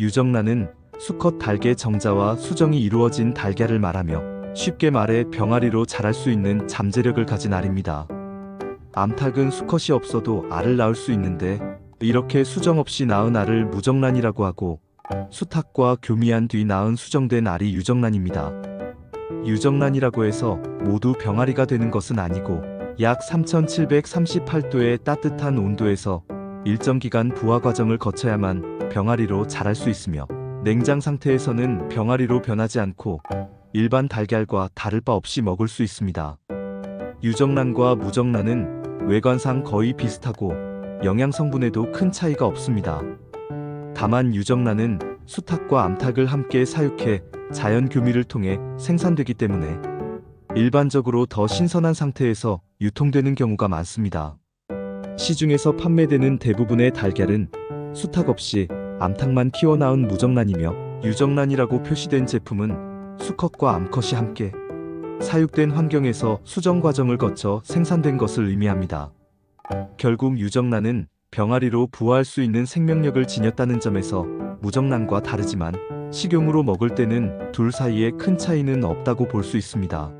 유정란은 수컷 달개 정자와 수정이 이루어진 달걀을 말하며 쉽게 말해 병아리로 자랄 수 있는 잠재력을 가진 알입니다. 암탉은 수컷이 없어도 알을 낳을 수 있는데 이렇게 수정 없이 낳은 알을 무정란이라고 하고 수탉과 교미한 뒤 낳은 수정된 알이 유정란입니다. 유정란이라고 해서 모두 병아리가 되는 것은 아니고 약 3738도의 따뜻한 온도에서 일정 기간 부화 과정을 거쳐야만 병아리로 자랄 수 있으며 냉장 상태에서는 병아리로 변하지 않고 일반 달걀과 다를 바 없이 먹을 수 있습니다. 유정란과 무정란은 외관상 거의 비슷하고 영양 성분에도 큰 차이가 없습니다. 다만 유정란은 수탉과 암탉을 함께 사육해 자연 교미를 통해 생산되기 때문에 일반적으로 더 신선한 상태에서 유통되는 경우가 많습니다. 시중에서 판매되는 대부분의 달걀은 수탉 없이 암탉만 키워 낳은 무정란이며 유정란이라고 표시된 제품은 수컷과 암컷이 함께 사육된 환경에서 수정 과정을 거쳐 생산된 것을 의미합니다. 결국 유정란은 병아리로 부화할 수 있는 생명력을 지녔다는 점에서 무정란과 다르지만 식용으로 먹을 때는 둘 사이에 큰 차이는 없다고 볼 수 있습니다.